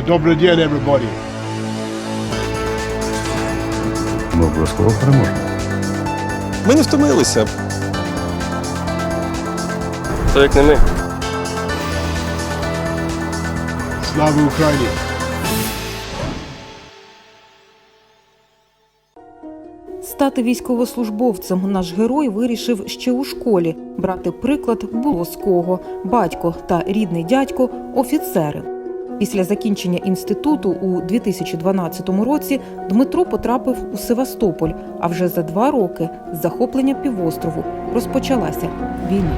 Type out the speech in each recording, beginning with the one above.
Добрий день, everybody. Ми обов'язково переможемо. Ми не втомилися. То як не ми. Слава Україні! Стати військовослужбовцем наш герой вирішив ще у школі. Брати приклад було з кого батько та рідний дядько офіцери. Після закінчення інституту у 2012 році Дмитро потрапив у Севастополь. А вже за два роки з захоплення півострову розпочалася війна.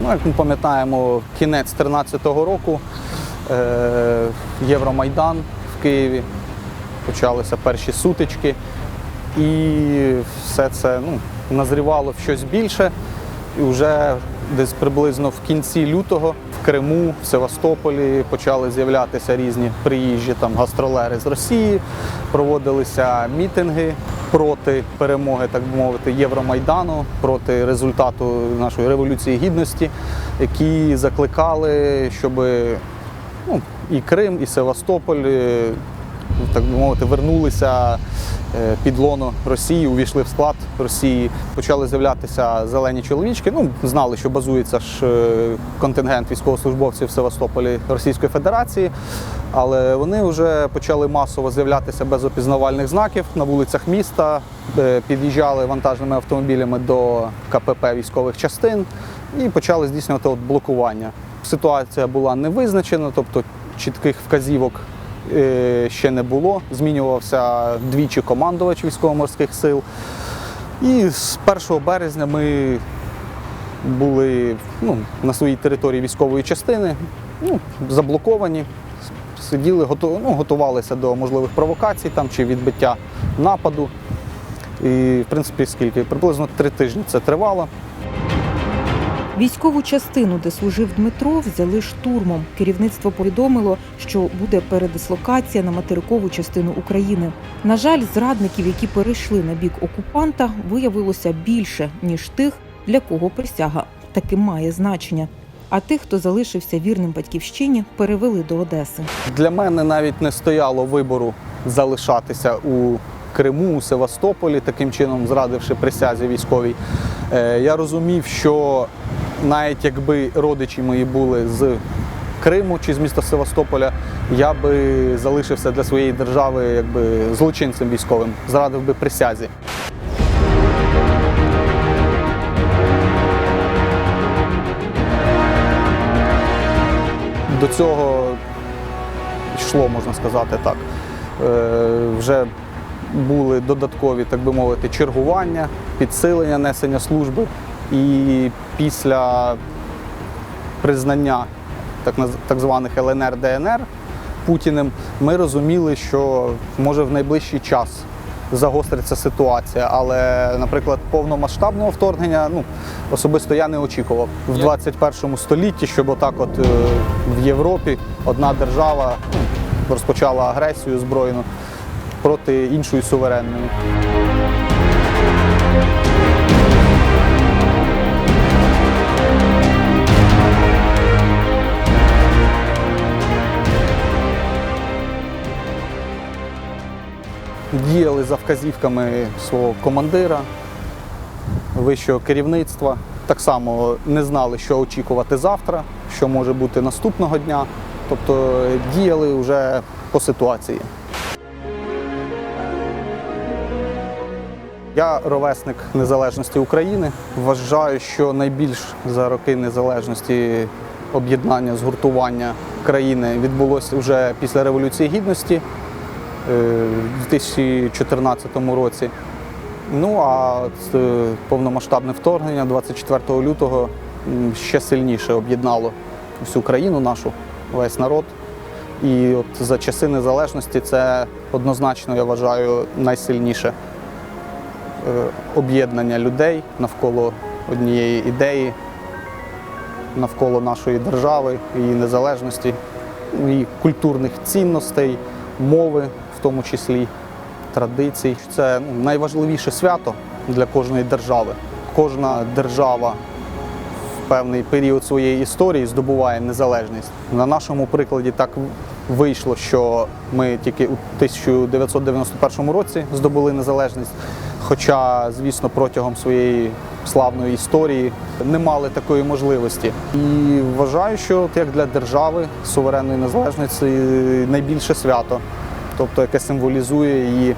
Ну, як ми пам'ятаємо, кінець 2013 року е, Євромайдан в Києві. Почалися перші сутички, і все це ну, назрівало в щось більше. І вже десь приблизно в кінці лютого в Криму, в Севастополі почали з'являтися різні приїжджі там гастролери з Росії, проводилися мітинги проти перемоги, так би мовити, Євромайдану, проти результату нашої революції гідності, які закликали, щоб ну, і Крим, і Севастополь, так би мовити, вернулися е, під лоно Росії, увійшли в склад Росії. Почали з'являтися зелені чоловічки. Ну, знали, що базується ж е, контингент військовослужбовців в Севастополі Російської Федерації. Але вони вже почали масово з'являтися без опізнавальних знаків на вулицях міста, е, під'їжджали вантажними автомобілями до КПП військових частин і почали здійснювати от блокування. Ситуація була не визначена, тобто чітких вказівок ще не було. Змінювався двічі командувач військово-морських сил. І з 1 березня ми були ну, на своїй території військової частини, ну, заблоковані, сиділи, готу- ну, готувалися до можливих провокацій там, чи відбиття нападу. І, в принципі, скільки? Приблизно три тижні це тривало. Військову частину, де служив Дмитро, взяли штурмом. Керівництво повідомило, що буде передислокація на материкову частину України. На жаль, зрадників, які перейшли на бік окупанта, виявилося більше ніж тих, для кого присяга таки має значення. А тих, хто залишився вірним батьківщині, перевели до Одеси. Для мене навіть не стояло вибору залишатися у Криму, у Севастополі, таким чином зрадивши присязі військовій. Е, Я розумів, що навіть якби родичі мої були з Криму чи з міста Севастополя, я би залишився для своєї держави якби злочинцем військовим, зрадив би присязі. До цього йшло, можна сказати так. Е, Вже були додаткові, так би мовити, чергування, підсилення несення служби. І після признання так, званих ЛНР ДНР Путіним, ми розуміли, що може в найближчий час загостриться ситуація. Але, наприклад, повномасштабного вторгнення ну, особисто я не очікував в 21 столітті, щоб отак от е, в Європі одна держава ну, розпочала агресію збройну проти іншої суверенної. Діяли за вказівками свого командира, вищого керівництва. Так само не знали, що очікувати завтра, що може бути наступного дня. Тобто діяли вже по ситуації. Я ровесник незалежності України. Вважаю, що найбільш за роки незалежності об'єднання, згуртування країни відбулося вже після Революції Гідності в 2014 році. Ну а е, повномасштабне вторгнення 24 лютого ще сильніше об'єднало всю країну нашу, весь народ. І от за часи незалежності це однозначно, я вважаю, найсильніше е, об'єднання людей навколо однієї ідеї, навколо нашої держави, її незалежності, її культурних цінностей, мови, в тому числі традицій. Це найважливіше свято для кожної держави. Кожна держава в певний період своєї історії здобуває незалежність. На нашому прикладі так вийшло, що ми тільки у 1991 році здобули незалежність. Хоча, звісно, протягом своєї славної історії не мали такої можливості. І вважаю, що як для держави суверенної незалежності найбільше свято, тобто яке символізує її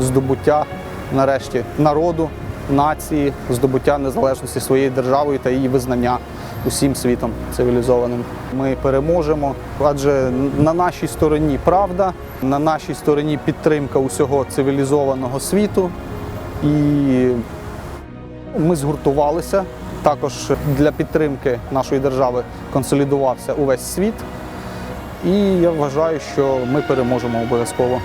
здобуття нарешті народу, нації, здобуття незалежності своєї держави та її визнання усім світом цивілізованим. Ми переможемо, адже на нашій стороні правда, на нашій стороні підтримка усього цивілізованого світу. І ми згуртувалися. Також для підтримки нашої держави консолідувався увесь світ. І я вважаю, що ми переможемо обов'язково.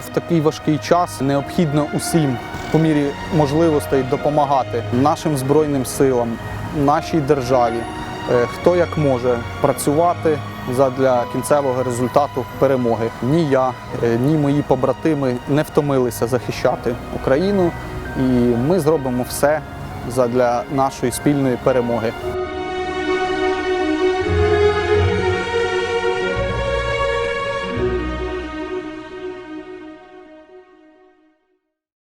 В такий важкий час необхідно усім по мірі можливостей допомагати нашим збройним силам, нашій державі, Е, хто як може працювати задля кінцевого результату перемоги. Ні я, е, ні мої побратими не втомилися захищати Україну, і ми зробимо все задля нашої спільної перемоги.